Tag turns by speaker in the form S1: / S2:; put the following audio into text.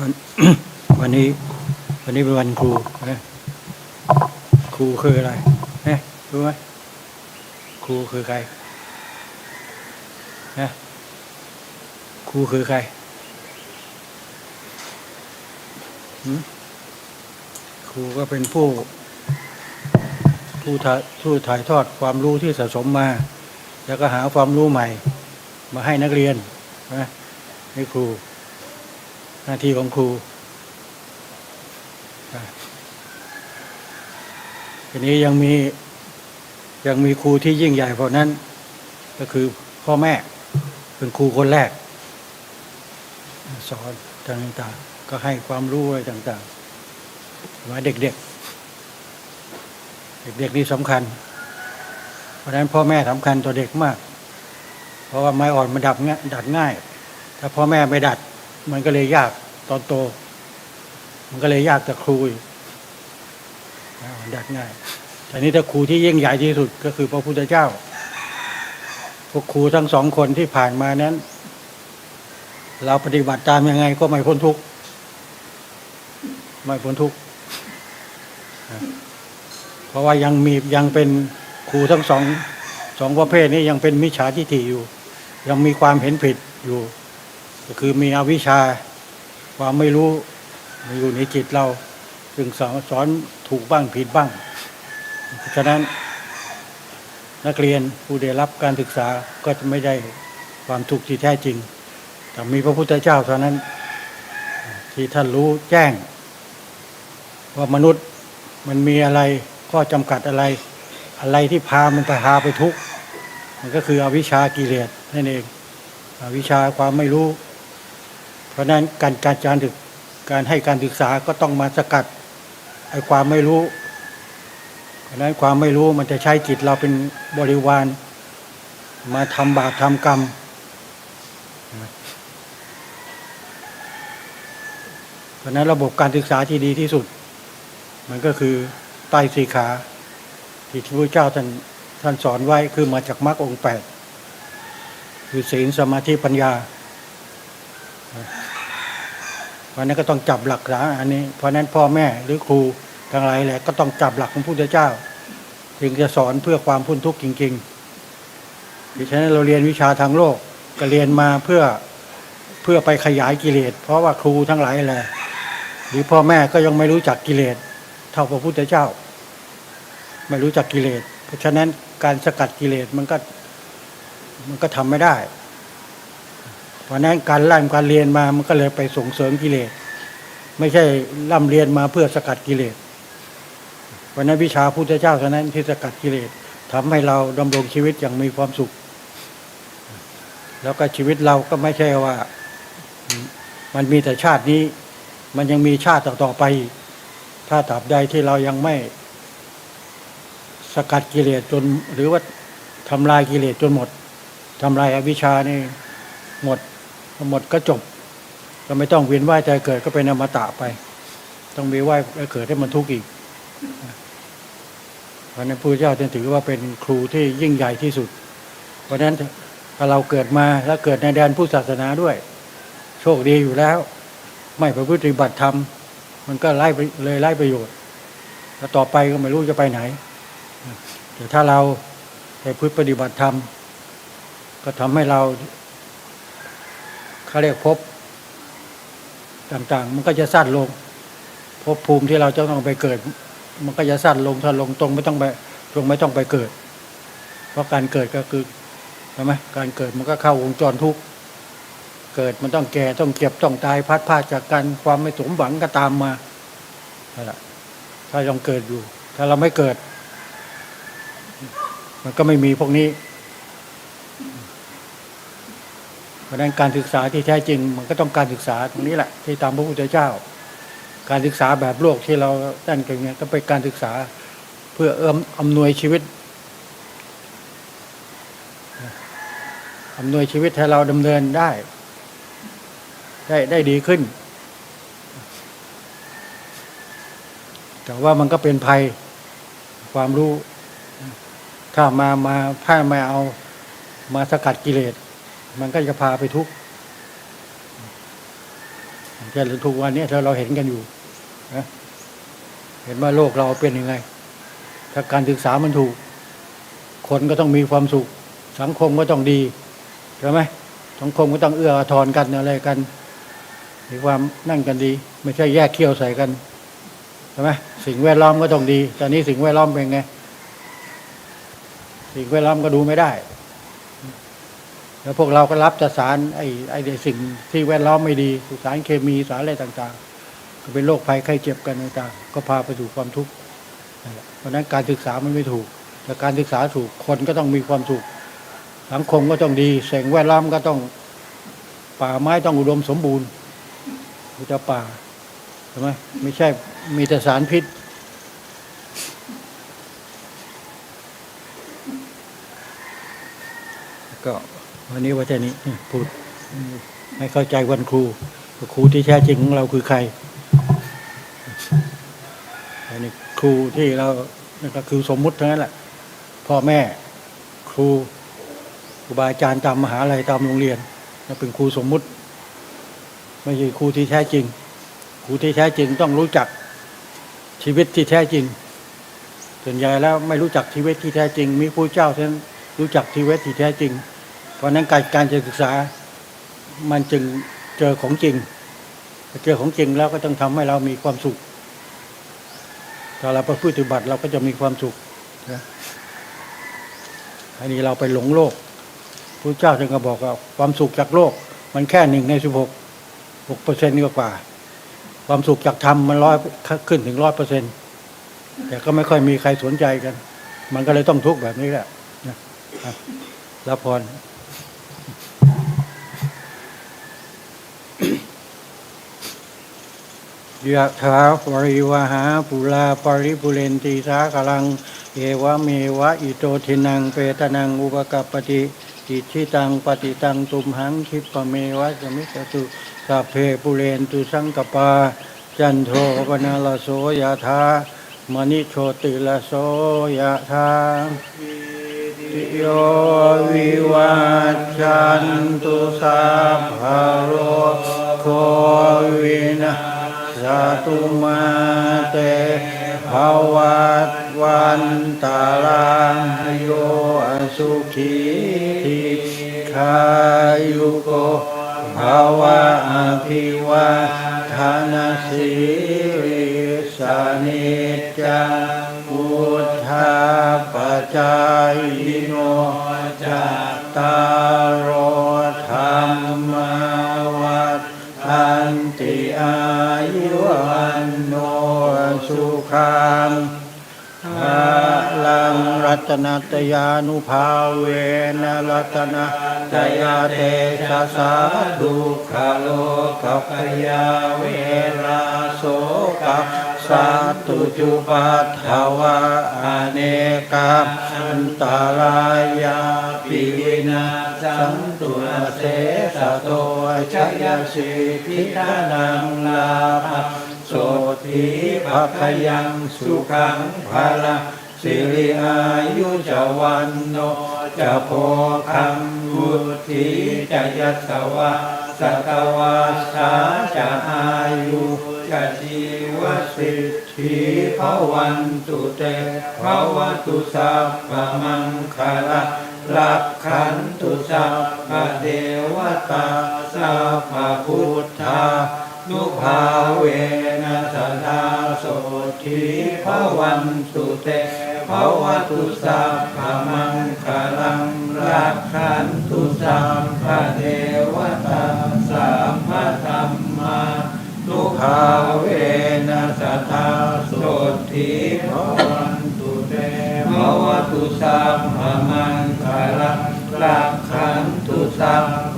S1: วันนี้ วันนี้เป็นวันครูนะครูคืออะไรนะรู้ไหมครูคือใครนะครูคือใครครูก็เป็นผู้ ผู้ถ่ายผู้ถ่ายทอดความรู้ที่สะสมมา แล้วก็หาความรู้ใหม่ มาให้นักเรียนนะให้ครู หน้าที่ของครูทีนี้ยังมียังมีครูที่ยิ่งใหญ่กว่านั้น ก็คือพ่อแม่เป็นครูคนแรก สอนต่างๆ ก็ให้ความรู้อะไรต่างๆมาเด็กๆ เด็กๆนี่สำคัญ เพราะฉะนั้นพ่อแม่สำคัญต่อเด็กมาก เพราะว่าไม้อ่อนมันดับง่ายดัดง่าย ถ้าพ่อแม่ไม่ดัด มันก็เลยยากตอนโต มันก็เลยยากแต่ครูอีกอ่าดัดง่ายแต่นี้ถ้าครูที่ยิ่งใหญ่ที่สุดก็คือพระพุทธเจ้า พวกครูทั้งสองคนที่ผ่านมานั้น เราปฏิบัติตามยังไงก็ไม่พ้นทุกข์ไม่พ้นทุกข์เพราะว่ายังมียังเป็นครูทั้งสองสองประเภทนี้ยังเป็นมิจฉาทิฏฐิอยู่ ยังมีความเห็นผิดอยู่ ก็คือมีอวิชชาความไม่รู้มาอยู่ในจิตเราซึ่งสอนสอนถูกบ้างผิดบ้างเพราะฉะนั้นนักเรียนผู้ได้รับการศึกษาก็จะไม่ได้ความทุกที่แท้จริง แต่มีพระพุทธเจ้าเท่านั้น ที่ท่านรู้แจ้ง ว่ามนุษย์มันมีอะไรข้อจำกัดอะไร อะไรที่พามันไปหาไปทุกข์มันก็คืออวิชากิเลสนั่นเองอวิชชาความไม่รู้ ราะนั้นการการการศึกการให้การศึกษาก็ต้องมาสกัดไอ้ความไม่รู้เพราะนั้นความไม่รู้มันจะใช้จิตเราเป็นบริวาร มาทำบาปทำกรรมเพราะนั้นระบบการศึกษาที่ดีที่สุด มันก็คือไตรสีขาที่พระเจ้าท่านท่านสอนไว้คือมาจากมรรคองค์แปดคือศีลสมาธิปัญญา เพ ราะนั้นก็ต้องจับหลักฐานอันนี้ เพราะนั้นพ่อแม่หรือครูทั้งหลายแหละก็ต้องจับหลักของพระพุทธเจ้าถึงจะสอนเพื่อความพ้นทุกข์จริงๆดิฉันเราเรียนวิชาทางโลกก็เรียนมาเพื่อเพื่อไปขยายกิเลส เพราะว่าครูทั้งหลายแหละหรือพ่อแม่ก็ยังไม่รู้จักกิเลส เท่าพระพุทธเจ้า ไม่รู้จักกิเลส เพราะฉะนั้นการสกัดกิเลสมันก็มันก็ทำไม่ได้ เพราะนั้นการร่ำการเรียนมามันก็เลยไปส่งเสริมกิเลส ไม่ใช่ร่ำเรียนมาเพื่อสกัดกิเลส เพราะนั้นวิชาพุทธเจ้าเท่านั้นที่สกัดกิเลสทำให้เราดำรงชีวิตอย่างมีความสุข แล้วก็ชีวิตเราก็ไม่ใช่ว่า มันมีแต่ชาตินี้ มันยังมีชาติต่อๆไป ถ้าตราบใดที่เรายังไม่ สกัดกิเลสจน หรือว่าทำลายกิเลสจนหมดทำลายอวิชชานี่หมด หมดก็จบก็ไม่ต้องเวียนว่ายใจเกิดก็เป็นอมตะไป ต้องมีว่ายเกิดให้มันทุกข์อีกเพราะนั้นพระเจ้าจึงถือว่าเป็นครูที่ยิ่งใหญ่ที่สุด เพราะฉะนั้นถ้าเราเกิดมาแล้วเกิดในแดนผู้ศาสนาด้วย โชคดีอยู่แล้ว ไม่ประพฤติบัติธรรมมันก็ไล่ไปเลยไล่ประโยชน์ แล้วต่อไปก็ไม่รู้จะไปไหนแต่ถ้าเราไปพฤติปฏิบัติธรรมก็ทำให้เรา เขาเรียกภพต่างๆ มันก็จะสั้นลงภพภูมิที่เราจะต้องไปเกิด มันก็จะสั้นลงสั้นลงตรงไม่ต้องไปตรงไม่ต้องไปเกิด เพราะการเกิดก็คือใช่ไหมการเกิดมันก็เข้าวงจรทุกข์เกิดมันต้องแก่ต้องเก็บต้องตายพัดพลาดจากการความไม่สมหวังก็ตามมานั่นแหละถ้ายังเกิดอยู่ ถ้าเราไม่เกิด มันก็ไม่มีพวกนี้ เพราะฉะนั้นการศึกษาที่แท้จริง มันก็ต้องการศึกษาตรงนี้แหละ ที่ตามพระพุทธเจ้า การศึกษาแบบโลกที่เราตั้นกันเนี่ยก็เป็นการศึกษาเพื่อเอื้อมอำนวยชีวิตอำนวยชีวิตให้เราดำเนินได้ ได้ได้ดีขึ้น แต่ว่ามันก็เป็นภัยความรู้ ถ้ามามาถ้ามาเอามาสกัดกิเลส มันก็จะพาไปทุกข์เช่ทุกวันนี้ถ้าเราเห็นกันอยู่นะเห็นว่าโลกเราเป็นยังไง ถ้าการศึกษามันถูก คนก็ต้องมีความสุข สังคมก็ต้องดีใช่ไหมสังคมก็ต้องเอื้ออาทรกันอะไรกันมีความนั่งกันดี ไม่ใช่แยกเขี้ยวใส่กันใช่ไหมสิ่งแวดล้อมก็ต้องดี ตอนนี้สิ่งแวดล้อมเป็นไง สิ่งแวดล้อมก็ดูไม่ได้ แล้วพวกเราก็รับสารไอ้ไอ้สิ่งที่แวดล้อมไม่ดีสารเคมีสารอะไรต่างๆ ก็เป็นโรคภัยไข้เจ็บกันต่างๆก็พาไปสู่ความทุกข์เพราะฉะนั้นการศึกษามันไม่ถูก แต่การศึกษาถูกคนก็ต้องมีความสุขสังคมก็ต้องดีสิ่งแวดล้อมก็ต้องป่าไม้ต้องอุดมสมบูรณ์พุทธป่าใช่ไหมไม่ใช่มีแต่สารพิษก็ วันนี้ว่าแค่นี้พูดให้เข้าใจวันครูครูที่แท้จริงของเราคือใครอันนี้ครูที่เรานี่ก็คือสมมุติเท่านั้นแหละ พ่อแม่ครูครูบาอาจารย์ตามมหาลัยตามโรงเรียนนั่นเป็นครูสมมุติ ไม่ใช่ครูที่แท้จริง ครูที่แท้จริงต้องรู้จักชีวิตที่แท้จริงส่วนใหญ่แล้วไม่รู้จักชีวิตที่แท้จริง มีผู้เจ้าท่านรู้จักชีวิตที่แท้จริง เพราะนั้นการการจะศึกษามันจึงเจอของจริงเจอของจริงแล้วก็ต้องทำให้เรามีความสุขถ้าเราไปปฏิบัติเราก็จะมีความสุขนะอันนี้เราไปหลงโลกพระเจ้าท่านก็บอกว่าความสุขจากโลก มันแค่หนึ่งในสิบหกหกเปอร์เซ็นต์กว่า ความสุขจากธรรมมันร้อยขึ้นถึงร้อยเปอร์เซ็นต์แต่ก็ไม่ค่อยมีใครสนใจกัน มันก็เลยต้องทุกข์แบบนี้แหละนะอะรับพร ยะถาวริวหาปุราปริปุเรนติสากลัง เอวะเมวะอิโตทินังเปตนังอุปกัปปติจิทิตังปฏิตังตุมหังคิปะเมวะสมิจตุสัพเพปุเรนตุสังกปา จันโทปนาลโสยะธามณิโชติลโสยะธาติโยวิวัจจันตุสัพพะโรโควินา ตุมาเตภวัตวันตาลังโยอสุขีทิคายุโกภาวะอภิวาทานาสิริสานิจจังพุทธาปจายโนจัตตา สุขังอาลังรัตนตยานุภาเวนะรัตนตยาเตชะสาดุขโลกัพยาเวราโสกัสัตตุจุปัฏฐวะอเนกาอันตรายาปิวินาสันตุเสสะโตชยสิพิธานังลาภ โสธีภคยังสุขังภาลังสิริอายุจวันโนจะโพคังวุธีจะยัสวะสตวาสาจะอายุจะชีวสิทธิภวันตุเตภวตุสัพพมังคาระลักขันตุสัพพเทวตาสัพพุทธา นุภาเวนะสทาโสธีภวันตุเตภวตุสัพพมังคลังรักขันตุสัพพเทวตาสัพพธรรมานุภาเวนะสทาโสธีภวันตุเตภวตุสัพพมังคลังรักขันตุสัพพเทวตาสัพ